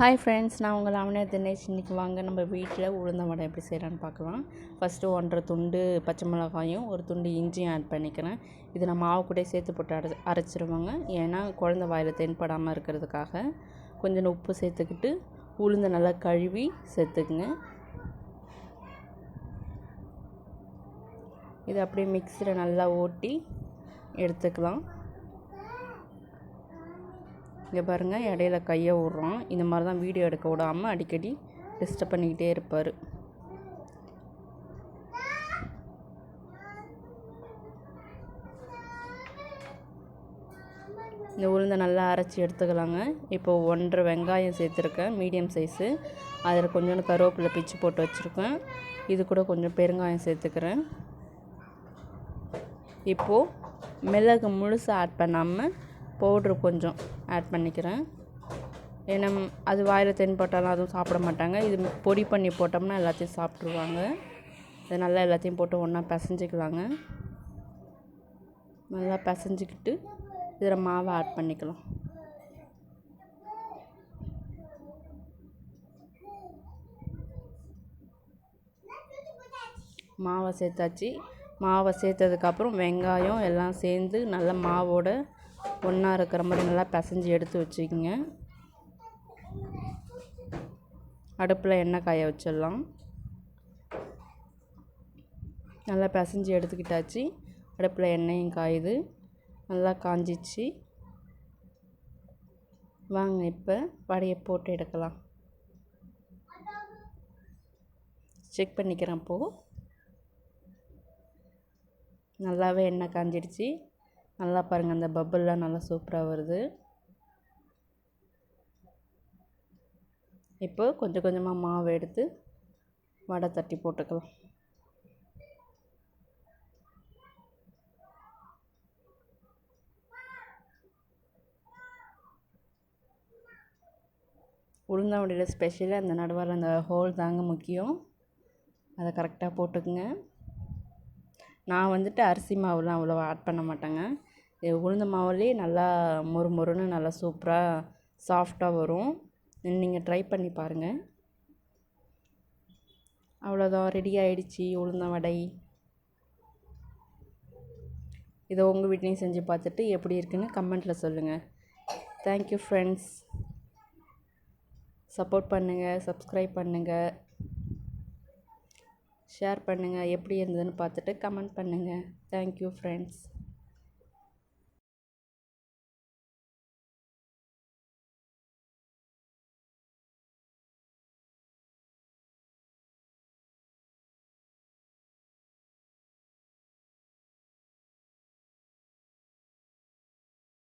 Hi friends நான் உங்கள் அவனே தினேஷ். இன்றைக்கி வாங்க நம்ம வீட்டில் உளுந்த வடை எப்படி செய்கிறான்னு பார்க்கலாம். ஃபஸ்ட்டு ஒன்றரை துண்டு பச்சை மிளகாயும் ஒரு துண்டு இஞ்சியும் ஆட் பண்ணிக்கிறேன். இது நான் மாவு கூட சேர்த்து போட்டு அரை அரைச்சிருவாங்க. ஏன்னா குழந்த வாயில் தென்படாமல் இருக்கிறதுக்காக கொஞ்சம் உப்பு சேர்த்துக்கிட்டு உளுந்தை நல்லா கழுவி சேர்த்துக்குங்க. இது அப்படியே மிக்சியில் நல்லா ஓட்டி எடுத்துக்கலாம். இங்கே பாருங்கள் இடையில கையை விட்றான். இந்த மாதிரி தான் வீடியோ எடுக்க விடாமல் அடிக்கடி டிஸ்டர்ப் பண்ணிக்கிட்டே இருப்பார். இந்த உளுந்தை நல்லா அரைச்சி எடுத்துக்கலாங்க. இப்போ ஒன்றரை வெங்காயம் சேர்த்துருக்கேன் மீடியம் சைஸு அதில் கொஞ்சோண்டு கருவேப்பிலை பிச்சு போட்டு வச்சுருக்கேன். இது கூட கொஞ்சம் பெருங்காயம் சேர்த்துக்கிறேன். இப்போது மிளகு முழுசாக ஆட் பண்ணாமல் பவுட்ரு கொஞ்சம் ஆட் பண்ணிக்கிறேன். ஏன்னா அது வாயில் தென்பட்டாலும் அதுவும் சாப்பிட மாட்டாங்க. இது பொடி பண்ணி போட்டோம்னா எல்லாத்தையும் சாப்பிட்ருவாங்க இது நல்லா எல்லாத்தையும் போட்டு ஒன்றா பிசைஞ்சிக்கலாங்க. நல்லா பிசைஞ்சிக்கிட்டு இதில் மாவை ஆட் பண்ணிக்கலாம். மாவை சேர்த்தாச்சு. மாவை சேர்த்ததுக்கப்புறம் வெங்காயம் எல்லாம் சேர்ந்து நல்லா மாவோட ஒன்றா இருக்கிற மாதிரி நல்லா பிசைஞ்சு எடுத்து வச்சுக்கிங்க. அடுப்பில் எண்ணெய் காய வச்சிடலாம். நல்லா பிசைஞ்சு எடுத்துக்கிட்டாச்சு. அடுப்பில் எண்ணெயும் காயுது. நல்லா காஞ்சிச்சு. வாங்க இப்போ வடையை போட்டு எடுக்கலாம். செக் பண்ணிக்கிறேன் அப்போது நல்லாவே எண்ணெய் காஞ்சிடுச்சு. நல்லா பாருங்கள் அந்த பப்புல்லாம் நல்லா சூப்பராக வருது. இப்போ கொஞ்சம் கொஞ்சமாக மாவு எடுத்து வடை தட்டி போட்டுக்கலாம். உளுந்தவடையில் ஸ்பெஷலாக அந்த நடுவார் அந்த ஹோல் தாங்க முக்கியம். அதை கரெக்டாக போட்டுக்குங்க. நான் வந்துட்டு அரிசி மாவுலாம் அவ்வளோ ஆட் பண்ண மாட்டேங்க. உளுந்த மாவுலேயே நல்லா மொறு மொறுன்னு நல்லா சூப்பராக சாஃப்டாக வரும். நீங்கள் ட்ரை பண்ணி பாருங்கள் அவ்வளோதான் ரெடி ஆகிடுச்சி உளுந்த வடை. இதை உங்கள் வீட்லேயும் செஞ்சு பார்த்துட்டு எப்படி இருக்குன்னு கமெண்ட்டில் சொல்லுங்கள் தேங்க்யூ ஃப்ரெண்ட்ஸ் சப்போர்ட் பண்ணுங்கள் சப்ஸ்கிரைப் பண்ணுங்கள் ஷேர் பண்ணுங்கள் எப்படி இருந்ததுன்னு பார்த்துட்டு கமெண்ட் பண்ணுங்கள் தேங்க்யூ ஃப்ரெண்ட்ஸ்